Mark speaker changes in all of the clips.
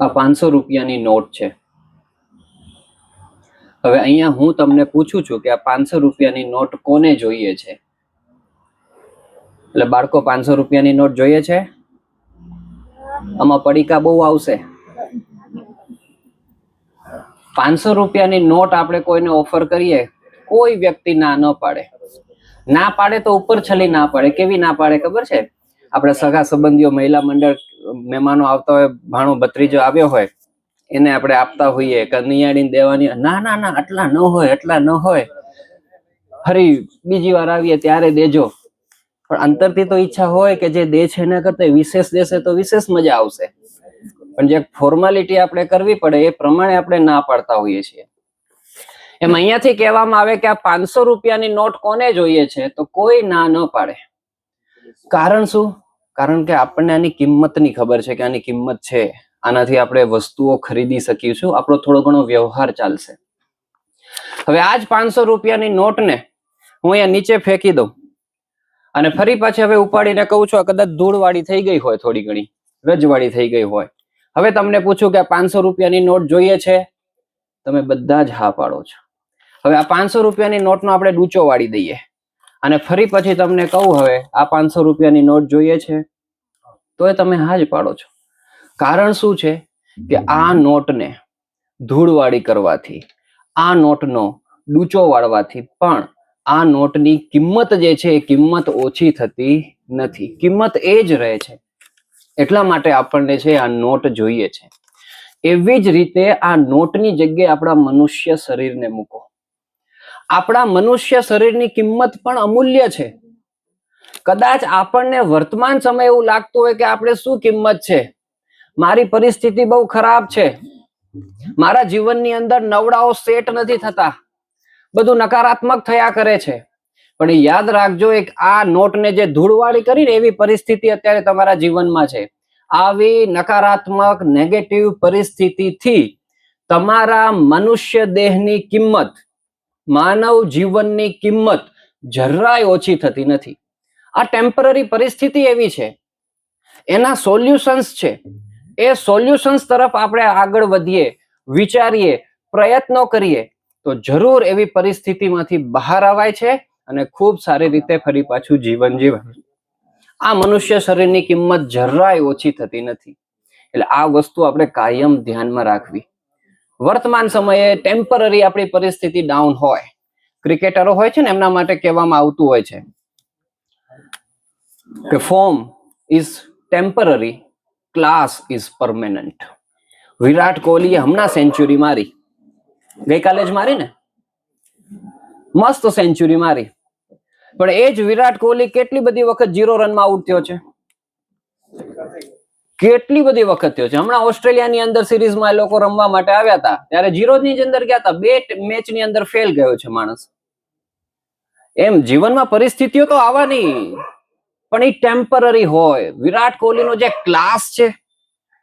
Speaker 1: આ પાંચસો રૂપિયાની નોટ છે. હવે અહીંયા હું તમને પૂછું છું કે આ પાંચસો રૂપિયાની નોટ કોને જોઈએ છે? એટલે બાળકો, પાંચસો રૂપિયાની નોટ જોઈએ છે? આમાં પડીકા બહુ આવશે. પાંચસો રૂપિયાની નોટ આપણે કોઈને ઓફર કરીએ? કોઈ વ્યક્તિ ના ન પાડે. ના પાડે તો ઉપર છલી ના પાડે. કેવી ના પાડે ખબર છે? આપણે સગા સંબંધીઓ, મહિલા મંડળ મહેમાનો આવતા હોય, ભાણો ભત્રીજો આવ્યો હોય, એને આપણે આપતા હોઈએ નિયાળીને દેવાની. ના ના ના, આટલા ન હોય, આટલા ન હોય. ફરી બીજી વાર આવીએ ત્યારે દેજો. પણ અંતરથી તો ઈચ્છા હોય કે જે દે છે એના કરતા વિશેષ દેશે તો વિશેષ મજા આવશે. પણ જે ફોર્માલિટી આપણે કરવી પડે એ પ્રમાણે આપણે ના પાડતા હોઈએ છીએ. એમ અહીંયાથી કહેવામાં આવે કે આ પાંચસો રૂપિયાની નોટ કોને જોઈએ છે? તો કોઈ ના ન પાડે. કારણ શું? કારણ કે આપણને આની કિંમતની ખબર છે કે આની કિંમત છે. આનાથી આપણે વસ્તુઓ ખરીદી શકીશું આપણો થોડો ઘણો વ્યવહાર ચાલશે. હવે આ જ પાંચસો રૂપિયાની નોટને હું અહીંયા નીચે ફેંકી દઉં. અને ફરી પાછી હવે ઉપાડીને કહું છું, આ કદાચ ધૂળવાળી થઈ ગઈ હોય થોડી ઘણી. રજવાળી થઈ ગઈ હોય. હવે તમને પૂછું કે આ પાંચસો રૂપિયાની નોટ જોઈએ છે? તમે બધા જ હા પાડો છો. હવે આ પાંચસો રૂપિયાની નોટનો આપણે ડૂચો વાળી દઈએ. અને ફરી પછી તમને કહું હવે, આ પાંચસો રૂપિયાની નોટ જોઈએ છે? તો એ તમે હા જ પાડો છો. કારણ શું છે કે આ નોટને ધૂળવાળી કરવાથી, આ નોટનો ડૂચો વાળવાથી પણ આ નોટની કિંમત જે છે એ કિંમત ઓછી થતી નથી. કિંમત એ જ રહે છે. એટલા માટે આપણને છે આ નોટ જોઈએ છે. એવી જ રીતે આ નોટની જગ્યાએ આપણા મનુષ્ય શરીરને મૂકો. આપણા મનુષ્ય શરીરની કિંમત પણ અમૂલ્ય છે. કદાચ આપણને વર્તમાન સમય એવું લાગતું હોય કે આપણે શું કિંમત છે? મારી પરિસ્થિતિ બહુ ખરાબ છે. મારા જીવનની અંદર નવડાઓ સેટ નથી થતા. બધું નકારાત્મક થયા કરે છે. પણ યાદ રાખજો એક આ નોટને જે ધૂળવાળી કરીને એવી પરિસ્થિતિ અત્યારે તમારા જીવનમાં છે. આવી નકારાત્મક નેગેટિવ પરિસ્થિતિથી તમારા મનુષ્ય દેહની કિંમત, માનવ જીવનની કિંમત જરાય ઓછી થતી નથી. આ ટેમ્પરરી પરિસ્થિતિ એવી છે. એના સોલ્યુશન્સ છે. એ સોલ્યુશન્સ તરફ આપણે આગળ વધીએ, વિચારીએ, પ્રયત્નો કરીએ, તો જરૂર એવી પરિસ્થિતિમાંથી બહાર આવાય છે અને ખૂબ સારી રીતે ફરી પાછું જીવન જીવાય. આ મનુષ્ય શરીરની કિંમત જરાય ઓછી થતી નથી. એટલે આ વસ્તુ આપણે કાયમ ધ્યાનમાં રાખવી. વર્તમાન સમયે ટેમ્પરરી આપણી પરિસ્થિતિ ડાઉન હોય. ક્રિકેટરો હોય છે ને, એમના માટે કહેવામાં આવતું હોય છે. Form is temporary class is permanent Virat કોહલીએ હમણાં સેન્ચુરી મારી. ગઈકાલે જ મારી ને? મસ્ત સેન્ચુરી મારી. પણ એ જ વિરાટ કોહલી કેટલી બધી વખત જીરો રનમાં આઉટ થયો છે? કેટલી બધી વખત થયો છે? હમણાં ઓસ્ટ્રેલિયાની અંદર સિરીઝમાં એ લોકો રમવા માટે આવ્યા હતા. ત્યારે જીરો ની જ અંદર ગયા હતા. બે મેચની અંદર ફેલ ગયો છે માણસ. એમ જીવનમાં પરિસ્થિતિઓ તો આવવાની પણ એ ટેમ્પરરી હોય. વિરાટ કોહલીનો જે ક્લાસ છે,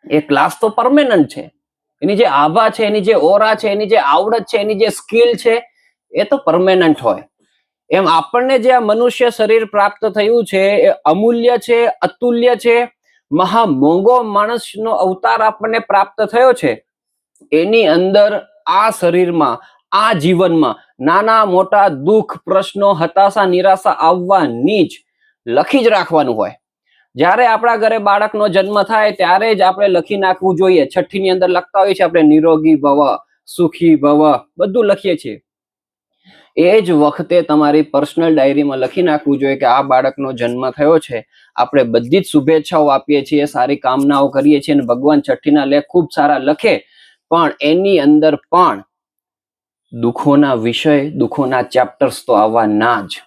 Speaker 1: એ ક્લાસ તો પરમેનન્ટ છે. એની જે આભા છે, એની જે ઓરા છે, એની જે આવડત છે, એની જે સ્કિલ છે, એ તો પરમેનન્ટ હોય. એમ આપણને જે આ મનુષ્ય શરીર પ્રાપ્ત થયું છે, એ અમૂલ્ય છે, અતુલ્ય છે મહા મોંઘો માણસનો અવતાર આપણને પ્રાપ્ત થયો છે, એની અંદર આ શરીરમાં, આ જીવનમાં નાના મોટા દુઃખ, પ્રશ્નો, હતાશા, નિરાશા આવવાની જ લખી જ રાખવાનું હોય. જ્યારે આપણા ઘરે બાળકનો જન્મ થાય ત્યારે જ આપણે લખી નાખવું જોઈએ. છઠ્ઠી ની અંદર લખતા હોઈએ છીએ આપણે નિરોગી ભવ, સુખી ભવ, બધું લખીએ છીએ. એ જ વખતે તમારી પર્સનલ ડાયરીમાં લખી નાખવું જોઈએ કે આ બાળકનો જન્મ થયો છે. આપણે બધી જ શુભેચ્છાઓ આપીએ છીએ, સારી કામનાઓ કરીએ છીએ અને ભગવાન છઠ્ઠીના લેખ ખૂબ સારા લખે. પણ એની અંદર પણ દુઃખોના વિષય, દુઃખોના ચેપ્ટર્સ તો આવવા ના જ.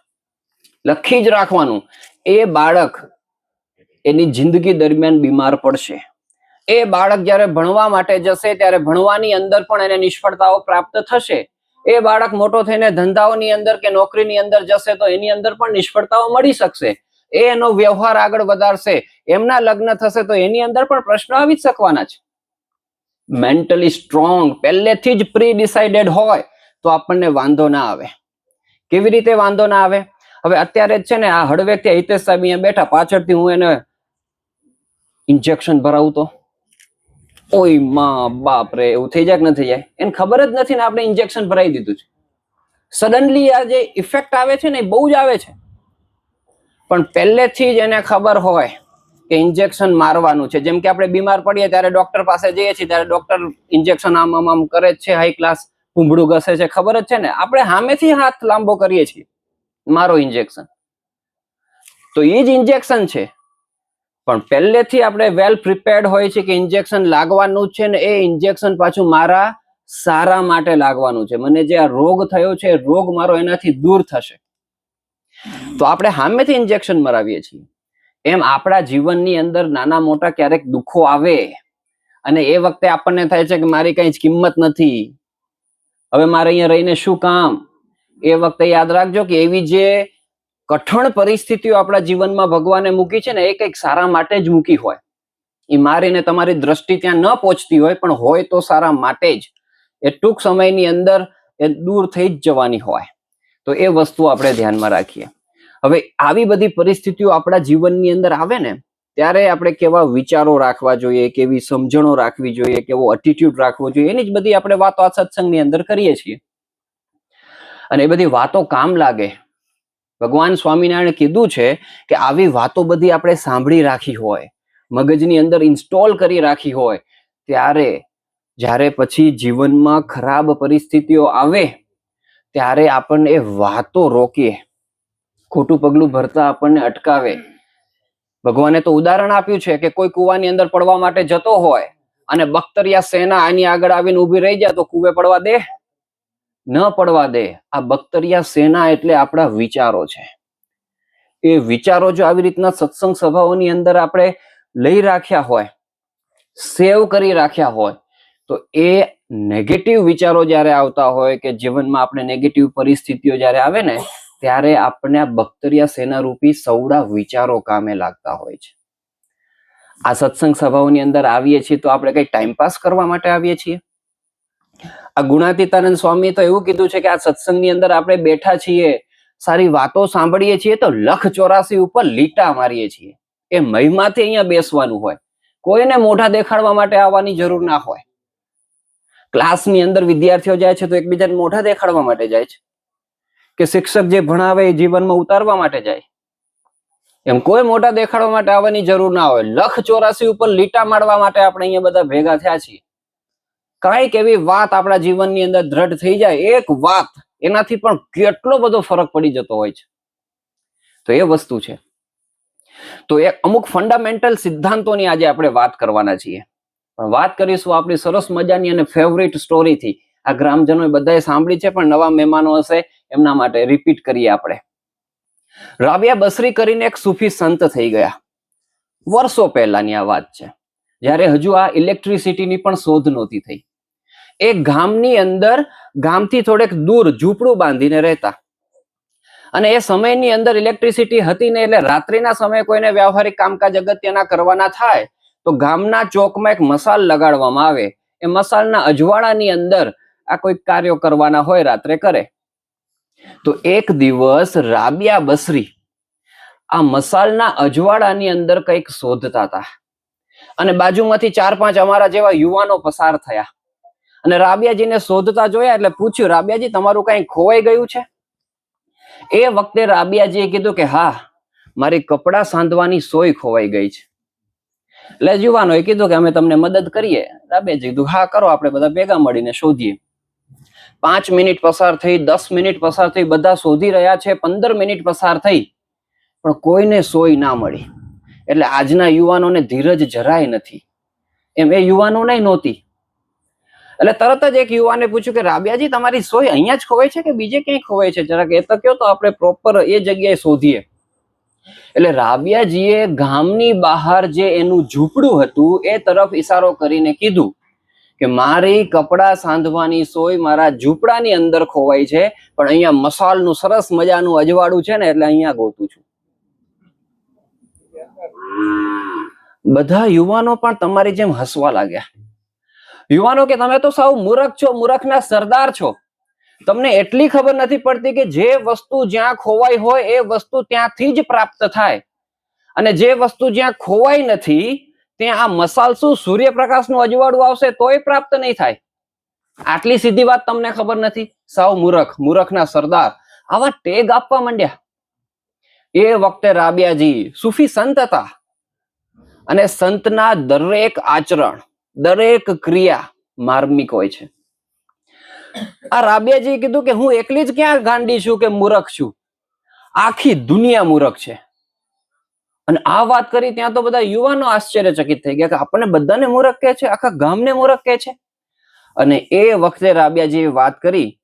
Speaker 1: લખી જ રાખવાનું. એ બાળક એની જિંદગી દરમિયાન બીમાર પડશે. એ બાળક જ્યારે ભણવા માટે જશે, ત્યારે ભણવાની અંદર પણ એને નિષ્ફળતાઓ પ્રાપ્ત થશે. એ બાળક મોટો થઈને ધંધાઓની અંદર કે નોકરીની અંદર જશે, તો એની અંદર પણ નિષ્ફળતાઓ મળી શકશે. એ એનો વ્યવહાર આગળ વધારશે. એમના લગ્ન થશે, તો એની અંદર પણ પ્રશ્ન આવી જ શકવાના છે. મેન્ટલી સ્ટ્રોંગ પહેલેથી જ પ્રી ડિસાઇડેડ હોય, તો આપણને વાંધો ના આવે. કેવી રીતે વાંધો ના આવે? હવે અત્યારે જ છે ને આ હળવે ત્યાં હિતેશ સાહેબ અહીંયા બેઠા. પાછળથી હું એને ઇન્જેક્શન ભરાવું તો. ઓયમાં બાપ રે, એવું થઈ જાય કે ન થઈ જાય? એને ખબર જ નથી ને આપણે ઇન્જેક્શન ભરાઈ દીધું છે. સડનલી આ જે ઇફેક્ટ આવે છે ને એ બહુ જ આવે છે. પણ પહેલેથી જ એને ખબર હોય કે ઇન્જેક્શન મારવાનું છે. જેમ કે આપણે બીમાર પડીએ ત્યારે ડોક્ટર પાસે જઈએ છીએ, ત્યારે ડોક્ટર ઇન્જેક્શન આમ આમ આમ કરે છે હાઈ ક્લાસ ભૂંભળું ઘસે છે. ખબર જ છે ને? આપણે સામેથી હાથ લાંબો કરીએ છીએ. મારો ઇન્જેક્શન તો એ જ ઇન્જેક્શન છે. પણ પહેલેથી આપણે વેલ પ્રિપેર્ડ હોય છે કે ઇન્જેક્શન લાગવાનું છે ને એ ઇન્જેક્શન પાછું મારા સારા માટે લાગવાનું છે. મને જે આ રોગ થયો છે રોગ મારો એનાથી દૂર થશે. તો આપણે સામેથી ઇન્જેક્શન મરાવીએ છીએ. એમ આપણા જીવનની અંદર નાના મોટા ક્યારેક દુઃખો આવે અને એ વખતે આપણને થાય છે કે મારી કઈ કિંમત નથી. હવે મારે અહીંયા રહીને શું કામ? એ વખતે યાદ રાખજો કે એવી જે કઠણ પરિસ્થિતિઓ આપણા જીવનમાં ભગવાને મૂકી છે ને, એ કંઈક સારા માટે જ મૂકી હોય. એ મારીને તમારી દ્રષ્ટિ ત્યાં ન પહોંચતી હોય, પણ હોય તો સારા માટે જ. એ ટૂંક સમયની અંદર એ દૂર થઈ જ જવાની હોય. તો એ વસ્તુ આપણે ધ્યાનમાં રાખીએ. હવે આવી બધી પરિસ્થિતિઓ આપણા જીવનની અંદર આવે ને, ત્યારે આપણે કેવા વિચારો રાખવા જોઈએ, કેવી સમજણો રાખવી જોઈએ, કેવો એટીટ્યુડ રાખવો જોઈએ, એની જ બધી આપણે વાતો આ સત્સંગની અંદર કરીએ છીએ. અને એ બધી વાતો કામ લાગે. ભગવાન સ્વામિનારાયણે કીધું છે કે આવી વાતો બધી આપણે સાંભળી રાખી હોય, મગજની અંદર ઇન્સ્ટોલ કરી રાખી હોય, ત્યારે જ્યારે પછી જીવનમાં ખરાબ પરિસ્થિતિઓ આવે, ત્યારે આપણને એ વાતો રોકીએ. ખોટું પગલું ભરતા આપણને અટકાવે. ભગવાને તો ઉદાહરણ આપ્યું છે કે કોઈ કુવાની અંદર પડવા માટે જતો હોય અને બખ્તરિયા સેના આની આગળ આવીને ઊભી રહી જાય તો કુવે પડવા દે. ન પડવા દે. આ બખ્તરિયા સેના એટલે આપણા વિચારો છે. એ વિચારો જો આવી રીતના સત્સંગ સભાઓની અંદર આપણે લઈ રાખ્યા હોય, સેવ કરી રાખ્યા હોય, તો એ નેગેટિવ વિચારો જ્યારે આવતા હોય કે જીવનમાં આપણે નેગેટિવ પરિસ્થિતિઓ જ્યારે આવે ને, ત્યારે આપણે આ બખ્તરિયા સેના રૂપી સૌડા વિચારો કામે લાગતા હોય છે. આ સત્સંગ સભાઓની અંદર આવીએ છીએ તો આપણે કઈ ટાઈમપાસ કરવા માટે આવીએ છીએ? આ ગુણાતીતાનંદ સ્વામી તો એવું કીધું છે કે આ સત્સંગની અંદર આપણે બેઠા છીએ, સારી વાતો સાંભળીએ છીએ, તો લખ ચોરાસી ઉપર લીટા મારીએ છીએ. એ મહિમાથી અહીંયા બેસવાનું હોય. કોઈને મોઢા દેખાડવા માટે આવવાની જરૂર ના હોય. ક્લાસની અંદર વિદ્યાર્થીઓ જાય છે તો એકબીજાને મોઢા દેખાડવા માટે જાય છે. કે શિક્ષક જે ભણાવે એ જીવનમાં ઉતારવા માટે જાય. એમ કોઈ મોટા દેખાડવા માટે આવવાની જરૂર ના હોય. લખ ચોરાસી ઉપર લીટા મારવા માટે આપણે અહીંયા બધા ભેગા થયા છીએ. કંઈક એવી વાત આપણા જીવનની અંદર દ્રઢ થઈ જાય, એક વાત એનાથી પણ કેટલો બધો ફરક પડી જતો હોય છે. તો એ વસ્તુ છે. તો એ અમુક ફંડામેન્ટલ સિદ્ધાંતોની આજે આપણે વાત કરવાના છીએ. પણ વાત કરીશું આપણી સરસ મજાની અને ફેવરિટ સ્ટોરીથી આ ગ્રામજનોએ બધાએ સાંભળી છે, પણ નવા મહેમાનો હશે, એમના માટે રિપીટ કરીએ આપણે. રાબિયા બસરી કરીને એક સૂફી સંત થઈ ગયા. વર્ષો પહેલાની આ વાત છે. જ્યારે હજુ આ ઇલેક્ટ્રિસિટીની પણ શોધ નહોતી થઈ. એક ગામની અંદર, ગામથી થોડેક દૂર ઝૂંપડું બાંધીને રહેતા. અને એ સમયની અંદર ઇલેક્ટ્રિસિટી હતી ને એટલે રાત્રિના સમયે કોઈને વ્યવહારિક કામકાજ અગત્યના કરવાના થાય, તો ગામના ચોકમાં એક મસાલ લગાડવામાં આવે. એ મસાલના અજવાળાની અંદર આ કોઈ કાર્યો કરવાના હોય રાત્રે કરે. તો એક દિવસ રાબિયા બસરી આ મસાલના અજવાળાની અંદર કંઈક શોધતા હતા. અને બાજુમાંથી ચાર પાંચ અમારા જેવા યુવાનો પસાર થયા. અને રાબિયાજીને શોધતા જોયા એટલે પૂછ્યું, રાબિયાજી, તમારું કઈ ખોવાઈ ગયું છે? એ વખતે રાબિયાજીએ કીધું કે, હા, મારી કપડા સાંધવાની સોય ખોવાઈ ગઈ છે. એટલે યુવાનોએ કીધું કે, અમે તમને મદદ કરીએ. રાબિયાજી કીધું, હા, કરો, આપણે બધા ભેગા મળીને શોધીએ. પાંચ મિનિટ પસાર થઈ, દસ મિનિટ પસાર થઈ, બધા શોધી રહ્યા છે, પંદર મિનિટ પસાર થઈ, પણ કોઈને સોય ના મળી. એટલે આજના યુવાનોને ધીરજ જરાય નથી. એમ, એ યુવાનોને નહોતી. એટલે તરત જ એક યુવાને પૂછ્યું કે, રાબિયાજી, તમારી સોય અહીંયા જ ખોવાય છે કે બીજે ક્યાંય ખોવાય છે? જરાક એ તો કયો તો આપણે પ્રોપર એ જગ્યાએ શોધીએ. એટલે રાબિયાજીએ ગામની બહાર જે એનું ઝૂંપડું હતું, એ તરફ ઈશારો કરીને કીધું કે, મારી કપડા સાંધવાની સોય મારા ઝૂંપડાની અંદર ખોવાઈ છે, પણ અહીંયા મસાલનું સરસ મજાનું અજવાળું છે ને, એટલે અહીંયા ગોતું છું. બધા યુવાનો પણ તમારી જેમ હસવા લાગ્યા. યુવાનો કે તમે તો સાવ મૂરખ છો, મૂરખના સરદાર છો. તમને એટલી ખબર નથી પડતી કે જે વસ્તુ જ્યાં ખોવાઈ હોય એ વસ્તુ ત્યાંથી જ પ્રાપ્ત થાય. અને જે વસ્તુ જ્યાં ખોવાઈ નથી, ત્યાં આ મસાલ શું સૂર્યપ્રકાશનું અજવાળું આવશે તોય પ્રાપ્ત નહીં થાય. આટલી સીધી વાત તમને ખબર નથી? સાવ મૂરખ, મૂરખના સરદાર. આવા ટેગ આપવા માંડ્યા. એ વખતે રાબિયાજી સુફી સંત હતા. અને સંતના દરેક આચરણ દરેક ક્રિયા માર્મિક હોય છે. આ રાબિયાજી કીધું કે હું એકલી જ ક્યાં ગાંડી છું કે મૂરખ છું? આખી દુનિયા મૂરખ છે. અને આ વાત કરી ત્યાં તો બધા યુવાનો આશ્ચર્યચકિત થઈ ગયા કે આપણને બધાને મૂરખ કહે છે, આખા ગામને મૂરખ કહે છે. અને એ વખતે રાબિયાજીએ વાત કરી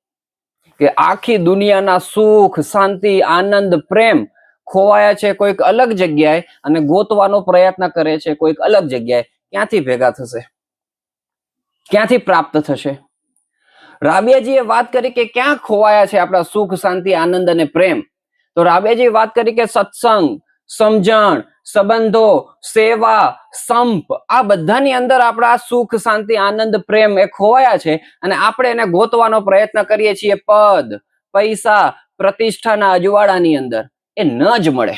Speaker 1: કે આખી દુનિયાના સુખ, શાંતિ, આનંદ, પ્રેમ ખોવાયા છે કોઈક અલગ જગ્યાએ અને ગોતવાનો પ્રયત્ન કરે છે કોઈક અલગ જગ્યાએ. ક્યાંથી ભેગા થશે? ક્યાંથી પ્રાપ્ત થશે? રાબિયાજીએ વાત કરી કે ક્યાં ખોવાયા છે આપણા સુખ, શાંતિ, આનંદ અને પ્રેમ? તો રાબિયાજી વાત કરી કે સત્સંગ, સમજણ, સંબંધો, સેવા, સંપ, આ બધાની અંદર આપણા સુખ, શાંતિ, આનંદ, પ્રેમ એ ખોવાયા છે અને આપણે એને ગોતવાનો પ્રયત્ન કરીએ છીએ પદ, પૈસા, પ્રતિષ્ઠાના અજવાળાની અંદર. એ ન જ મળે.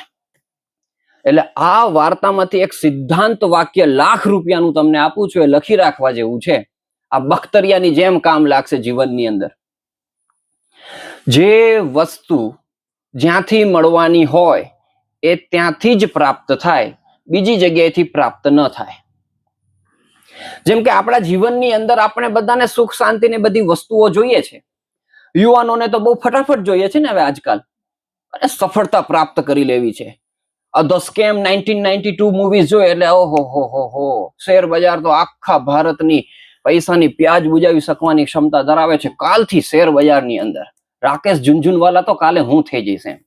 Speaker 1: એટલે આ વાર્તામાંથી એક સિદ્ધાંત વાક્ય લાખ રૂપિયાનું તમને આપું છું, એ લખી રાખવા જેવું છે. આ બખ્તરિયાની જેમ કામ લાગશે જીવનની અંદર. જે વસ્તુ જ્યાંથી મળવાની હોય, એ ત્યાંથી જ પ્રાપ્ત થાય, બીજી જગ્યાએથી પ્રાપ્ત ન થાય. જેમ કે આપણા જીવનની અંદર આપણે બધાને સુખ શાંતિ ને બધી વસ્તુઓ જોઈએ છે. યુવાનોને તો બહુ ફટાફટ જોઈએ છે ને હવે આજકાલ. અને સફળતા પ્રાપ્ત કરી લેવી છે. The scam nineteen ninety two movies જોઈએ એટલે ઓહો, હો હો હો શેર બજાર તો આખા ભારતની પૈસાની પ્યાજ બુજાવી શકવાની ક્ષમતા ધરાવે છે કાલથી શેર બજારની અંદર. રાકેશ ઝુંઝુનવાલા તો કાલે હું થઈ જઈશ એમ.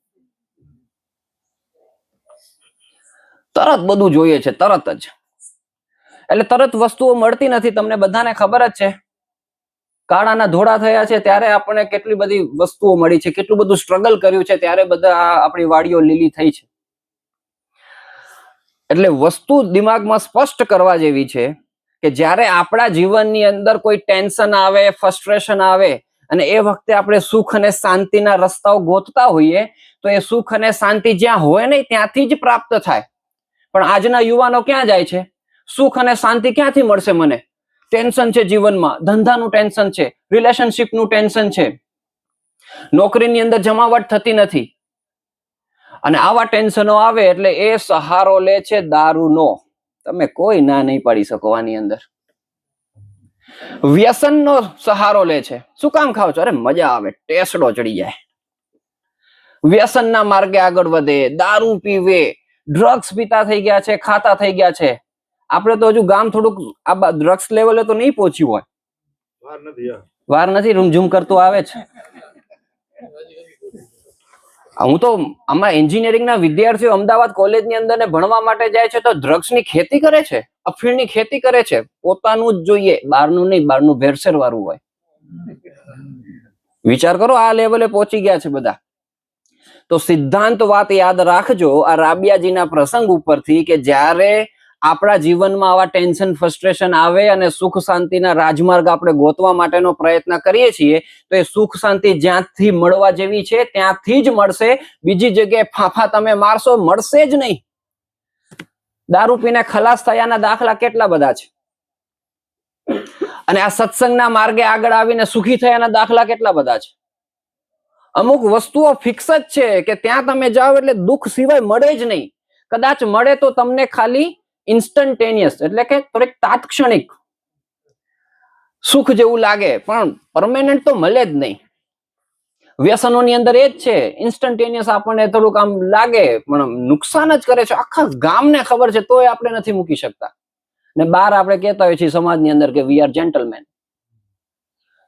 Speaker 1: તરત બધું જોઈએ છે, તરત જ. એટલે તરત વસ્તુઓ મળતી નથી, તમને બધાને ખબર જ છે. કાળાના ધોળા થયા છે, ત્યારે આપણને કેટલી બધી વસ્તુઓ મળી છે, કેટલું બધું સ્ટ્રગલ કર્યું છે, ત્યારે બધા આપણી વાડીઓ લીલી થઈ છે. એટલે વસ્તુ દિમાગમાં સ્પષ્ટ કરવા જેવી છે કે જ્યારે આપણા જીવનની અંદર કોઈ ટેન્શન આવે ફ્રસ્ટ્રેશન આવે, અને એ વખતે આપણે સુખ અને શાંતિના રસ્તાઓ ગોતતા હોઈએ, તો એ સુખ અને શાંતિ જ્યાં હોય નહીં, ત્યાંથી જ પ્રાપ્ત થાય. પણ આજના યુવાનો ક્યાં જાય છે? સુખ અને શાંતિ ક્યાંથી મળશે મને? ટેન્શન છે જીવનમાં, ધંધાનું ટેન્શન છે રિલેશનશિપનું ટેન્શન છે. નોકરીની અંદર જમાવટ થતી નથી. અને આવા ટેન્શનો આવે એટલે એ સહારો લે છે દારૂનો. તમે કોઈ ના નહીં પાડી શકો આની અંદર. વ્યસનનો સહારો લે છે. શું કામ ખાવ છો? અરે મજા આવે ટેસડો ચડી જાય. વ્યસનના માર્ગે આગળ વધે દારૂ પીવે ડ્રગ્સ પીતા થઈ ગયા છે ખાતા થઈ ગયા છે. આપણે તો હજુ ગામ થોડુંક આ ડ્રગ્સ લેવલે તો નહીં પહોંચ્યું હોય.
Speaker 2: વાર નથી
Speaker 1: વાર નથી રૂમઝૂમ કરતું આવે છે. હું તો આમાં એન્જિનિયરિંગના વિદ્યાર્થીઓ અમદાવાદ કોલેજની અંદર ભણવા માટે જાય છે તો ડ્રગ્સની ખેતી કરે છે? અફીણની ખેતી કરે છે? પોતાનું જ જોઈએ, બહારનું નહીં, બહારનું ભેરસેર વાળું હોય. વિચાર કરો, આ લેવલે પહોંચી ગયા છે બધા. તો સિદ્ધાંત વાત યાદ રાખજો, આ રાબિયાજીના પ્રસંગ ઉપરથી કે જ્યારે આપણા જીવનમાં આવા ટેન્શન ફ્રસ્ટ્રેશન આવે અને સુખ શાંતિના રાજમાર્ગ આપણે ગોતવા માટેનો પ્રયત્ન કરીએ છીએ, તો એ સુખ શાંતિ જ્યાંથી મળવા જેવી છે, ત્યાંથી જ મળશે. બીજી જગ્યાએ ફાંફા તમે મારશો, મળશે જ નહીં. દારૂ પીને ખલાસ થયાના દાખલા કેટલા બધા છે? અને આ સત્સંગના માર્ગે આગળ આવીને સુખી થયાના દાખલા કેટલા બધા છે? અમુક વસ્તુઓ ફિક્સ જ છે કે ત્યાં તમે જાઓ એટલે દુઃખ સિવાય મળે જ નહીં. કદાચ મળે તો તમને ખાલી ઇન્સ્ટન્ટેનિયસ એટલે કે થોડીક તાત્ક્ષણિક. સુખ જેવું લાગે, પણ પરમેનન્ટ તો મળે જ નહીં. વ્યસનોની અંદર એ જ છે ઇન્સ્ટન્ટેનિયસ આપણને થોડુંક આમ લાગે, પણ નુકસાન જ કરે છે. આખા ગામને ખબર છે, તોય આપણે નથી મૂકી શકતા. ને બહાર આપણે કહેતા હોઈએ છીએ સમાજની અંદર કે વી આર જેન્ટલમેન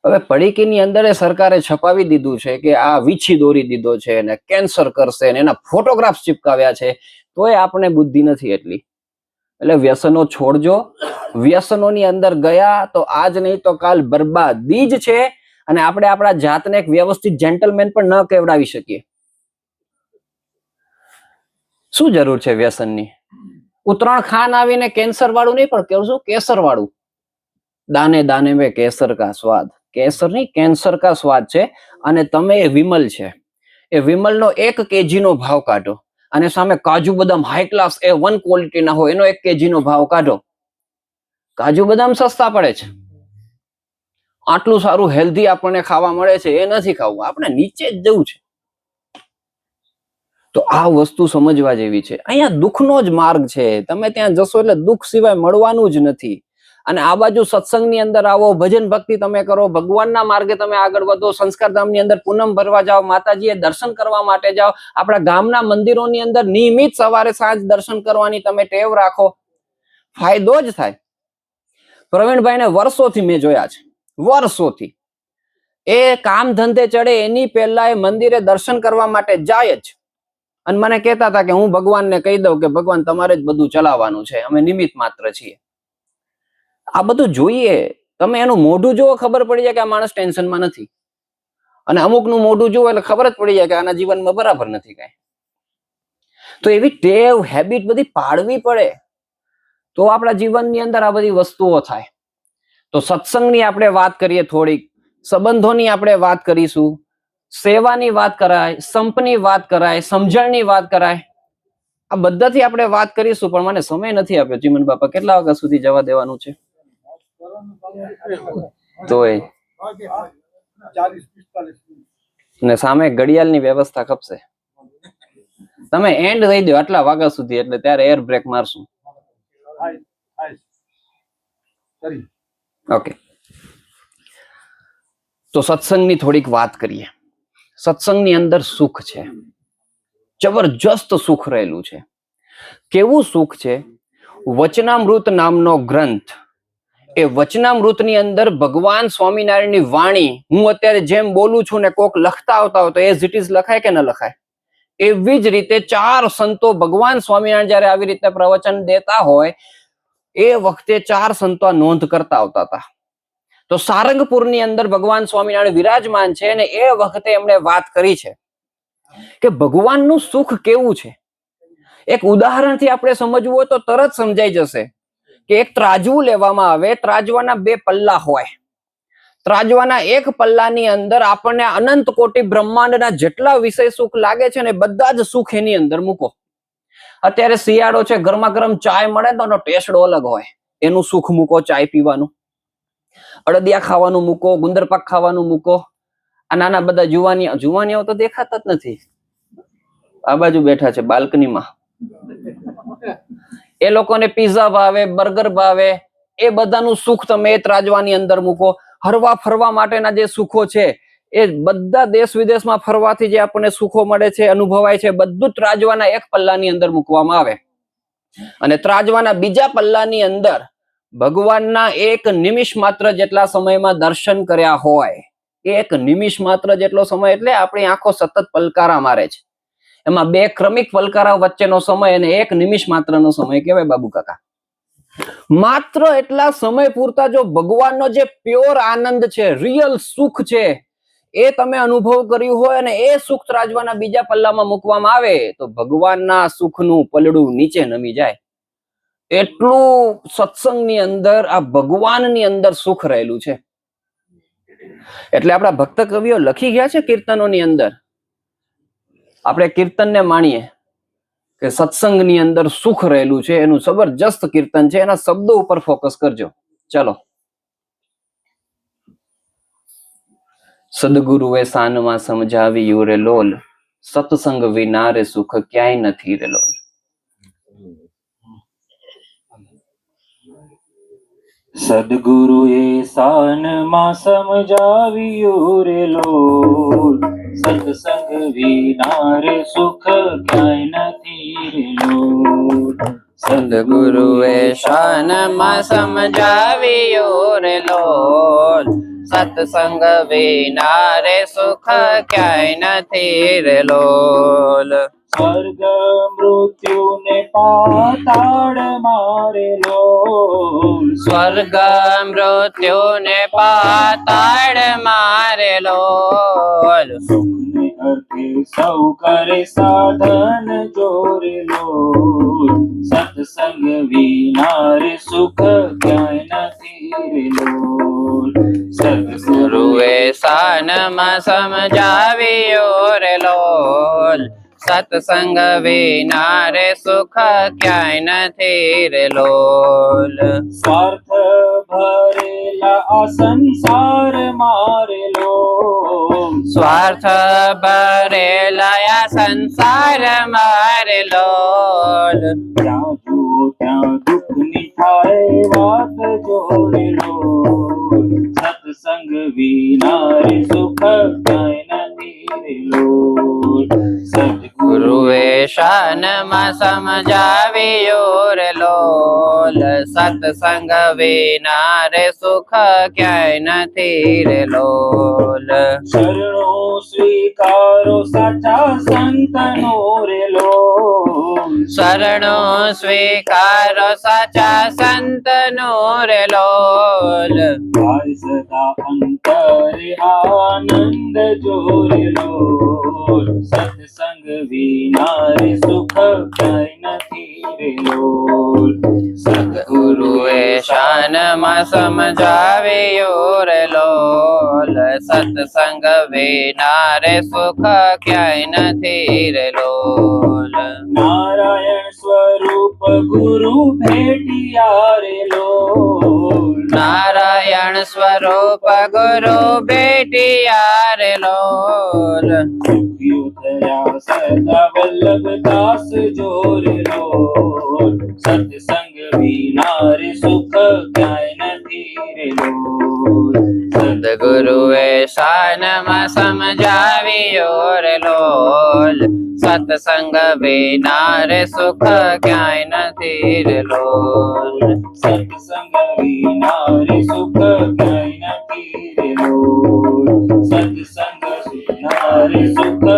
Speaker 1: હવે પડીકીની અંદર સરકારે છપાવી દીધું છે કે આ વીછી દોરી દીધો છે, ને કેન્સર કરશે, ને એના ફોટોગ્રાફ્સ ચિપકાવ્યા છે, તોય આપણે બુદ્ધિ નથી એટલી. એટલે વ્યસનો છોડજો. વ્યસનોની અંદર ગયા તો આજ નહીં તો કાલ બરબાદી જ છે. અને આપણે આપણા જાતને એક વ્યવસ્થિત જેન્ટલમેન પણ ન કેવડાવી શકીએ. શું જરૂર છે વ્યસનની? ઉત્તરાયણ ખાન આવીને કેન્સર વાળું નહીં, પણ કેવું શું? કેસર વાળું દાને દાને મેં કેસર કા સ્વાદ. કેસર નહીં, કેન્સર કા સ્વાદ છે. અને તમે એ વિમલ છે. એ વિમલનો એક કેજી નો ભાવ કાઢો. અને સામે કાજુ બદામ high class A one quality ના હોય, એનો એક કેજી નો ભાવ કાઢો. કાજુ બદામ સસ્તા પડે છે. આટલું સારું હેલ્ધી આપણને ખાવા મળે છે, એ નથી ખાવું. આપણે નીચે જ જવું છે. તો આ વસ્તુ સમજવા જેવી છે. અહીંયા દુઃખનો જ માર્ગ છે. તમે ત્યાં જશો એટલે દુઃખ સિવાય મળવાનું જ નથી. અને આ બાજુ સત્સંગની અંદર આવો, ભજન ભક્તિ તમે કરો, ભગવાનના માર્ગે તમે આગળ વધો, સંસ્કાર ધામની અંદર પૂનમ ભરવા જાઓ, માતાજીએ દર્શન કરવા માટે જાઓ, આપણા ગામના મંદિરોની અંદર નિયમિત સવારે સાંજ દર્શન કરવાની તમે ટેવ રાખો. ફાયદો જ થાય. પ્રવીણભાઈને વર્ષોથી મેં જોયા છે. વર્ષોથી. એ કામ ધંધે ચડે, એની પહેલા એ મંદિરે દર્શન કરવા માટે જાય જ. અને મને કહેતા હતા કે હું ભગવાનને કહી દઉં કે ભગવાન તમારે જ બધું ચલાવવાનું છે, અમે નિમિત્ત માત્ર છીએ. આ બધું જોઈએ. તમે એનું મોઢું જુઓ, ખબર પડી જાય કે આ માણસ ટેન્શનમાં નથી. અને અમુકનું મોઢું જુઓ એટલે ખબર જ પડી જાય કે આના જીવનમાં બરાબર નથી કાંઈ. તો એવી ટેવ હેબિટ બધી પાડવી પડે. તો આપણા જીવનની અંદર આ બધી વસ્તુઓ થાય. તો સત્સંગની આપણે વાત કરીએ થોડીક, સંબંધોની આપણે વાત કરીશું. સેવાની વાત કરાય, સંપની વાત કરાય, સમજણની વાત કરાય. આ બધાથી આપણે વાત કરીશું, પણ મને સમય નથી આપ્યો. ચીમન બાપા કેટલા વાગ્યા સુધી જવા દેવાનું છે? તોય. ને સામે ઘડિયાળની વ્યવસ્થા ખપશે. તમે એન્ડ થઈ દો આટલા વાગ્યા સુધી, એટલે ત્યારે એર બ્રેક મારશું. ઓકે તો સત્સંગની થોડીક વાત કરીએ. સત્સંગની અંદર સુખ છે. જબરજસ્ત સુખ રહેલું છે. કેવું સુખ છે? વચનામૃત નામનો ગ્રંથ એ વચનામૃતની અંદર ભગવાન સ્વામિનારાયણની વાણી, હું અત્યારે જેમ બોલું છું ને કોક લખતા આવતા હોય તો એઝ ઇટ ઇઝ લખાય કે ન લખાય? એવી જ રીતે ચાર સંતો ભગવાન સ્વામિનારાયણ જયારે આવી રીતે પ્રવચન દેતા હોય, એ વખતે ચાર સંતો આ નોંધ કરતા આવતા હતા. તો સારંગપુરની અંદર ભગવાન સ્વામિનારાયણ વિરાજમાન છે અને એ વખતે એમણે વાત કરી છે કે ભગવાનનું સુખ કેવું છે? એક ઉદાહરણથી આપણે સમજવું હોય તો તરત સમજાઈ જશે. કે એક ત્રાજવું લેવામાં આવે. ત્રાજવાના બે પલ્લા હોય. ત્રાજવાના એક પલ્લાની અંદર આપણને અનંત કોટી બ્રહ્માંડના જેટલા વિષય સુખ લાગે છે ને બધા જ સુખ એની અંદર મૂકો. અત્યારે શિયાળો છે ગરમા ગરમ ચાય મળે તો એનો ટેસ્ટ અલગ હોય. એનું સુખ મૂકો, ચાય પીવાનું. અડદિયા ખાવાનું મૂકો ગુંદરપાક ખાવાનું મૂકો. આ નાના બધા જુવાની, જુવાનીઓ તો દેખાતા જ નથી. આ બાજુ બેઠા છે, બાલ્કનીમાં. એ લોકોને પીઝા ભાવે બર્ગર ભાવે, એ બધાનું સુખ તમે એ ત્રાજવાની અંદર મૂકો. હરવા ફરવા માટેના જે સુખો છે, એ બધા દેશ વિદેશમાં ફરવાથી જે આપણને સુખો મળે છે, અનુભવાય છે, બધું ત્રાજવાના એક પલ્લાની અંદર મૂકવામાં આવે. અને ત્રાજવાના બીજા પલ્લાની અંદર ભગવાનના એક નિમિષ માત્ર જેટલા સમયમાં દર્શન કર્યા હોય, એક નિમિષ માત્ર જેટલો સમય એટલે આપણી આંખો સતત પલકારા મારે છે. એમાં બે ક્રમિક ફલકારા વચ્ચેનો સમય અને એક નિમિષ માત્રનો સમય. કહેવાય બાબુ કાકા. માત્ર એટલા સમય પૂરતા જો ભગવાનનો જે પ્યોર આનંદ છે રિયલ સુખ છે, એ તમે અનુભવ કર્યું હોય અને એ સુખ ત્રાજવાના બીજા પલ્લામાં મૂકવામાં આવે, તો ભગવાનના સુખનું પલડું નીચે નમી જાય. એટલું સત્સંગની અંદર, આ ભગવાનની અંદર સુખ રહેલું છે. એટલે આપણા ભક્ત કવિઓ લખી ગયા છે કીર્તનોની અંદર. આપણે કીર્તનને માણીએ કે સત્સંગની અંદર સુખ રહેલું છે, એનું જબરજસ્ત કીર્તન છે, એના શબ્દો ઉપર ફોકસ કરજો. ચલો. સદગુરુએ સાનમાં સમજાવ્યું રે લોલ, સત્સંગ વિના રે સુખ ક્યાંય નથી રે લોલ.
Speaker 3: સદગુરુએ સાનમાં સમજાવ્યું રે લોલ સત્સંગ વિનાર સુખ ક્યાંય નથી લોલ
Speaker 1: સદગુરુએ શાનમાં સમજાવ્યો રે લો સત્સંગ વિના રે સુખ ક્યાંય નથી રે લોલ
Speaker 3: સ્વર્ગ મૃત્યુને પાતાળ મારેલો.
Speaker 1: સ્વર્ગ મૃત્યુને પાતાળ મારેલો.
Speaker 3: સુખને અર્થે સૌ કરે સાધન જોરેલો સત્સંગ વિના રે સુખ ક્યાંય નથી રે લોલ સદગુરુએ
Speaker 1: ગુરુએ સાનમાં સમજાવ્યો રે લોલ
Speaker 4: સત્સંગ વિના રે સુખ ક્યાંય નથી રે લોલ
Speaker 3: સ્વાર્થ ભરેલા સંસાર મારે લો.
Speaker 4: સ્વાર્થ ભરેલા સંસાર મારે લોલ.
Speaker 3: ત્યાં દુઃખની થાય વાત જોરેલો સત્સંગ વિના રે સુખ ક્યાંય નથી રેલો સદગુરુ
Speaker 4: ગુરુએ શાનમાં સમજાવ્યો રે લોલ. સત્સંગ વિના રે સુખ ક્યાંય નથી રે લોલ.
Speaker 3: શરણો સ્વીકારો સાચા સંતનો રેલો
Speaker 4: શરણો સ્વીકાર સાચા સંતનો રે લોલ.
Speaker 3: સદા અંતરે આનંદ જોરેલો સત્સંગ વિના રે સુખ ક્યાંય નથી રેલો.
Speaker 4: ગુરુએ શાનમાં સમજાવ્યો રે લોલ સત્સંગ વિના રે સુખ ક્યાંય નથી રે લોલ
Speaker 3: નારાયણ સ્વરૂપ ગુરુ ભેટિયા રેલો.
Speaker 4: નારાયણ સ્વરૂપ ગુરુ ભેટિયા રે લોલ
Speaker 3: સુખ્યો થયા સદા વલ્લભ દાસ જોરેલો સત્સંગ વિના રે સુખ ક્યાંય નથી રેલો.
Speaker 4: સદગુરુએ શાનમાં સમજાવ્યો રે લોલ સત્સંગ વિના રે સુખ ક્યાંય નથી રે લોલ
Speaker 3: સત્સંગ વિના રે સુખ ક્યાંય નથી રેલો. સત્સંગ વિના રે સુખ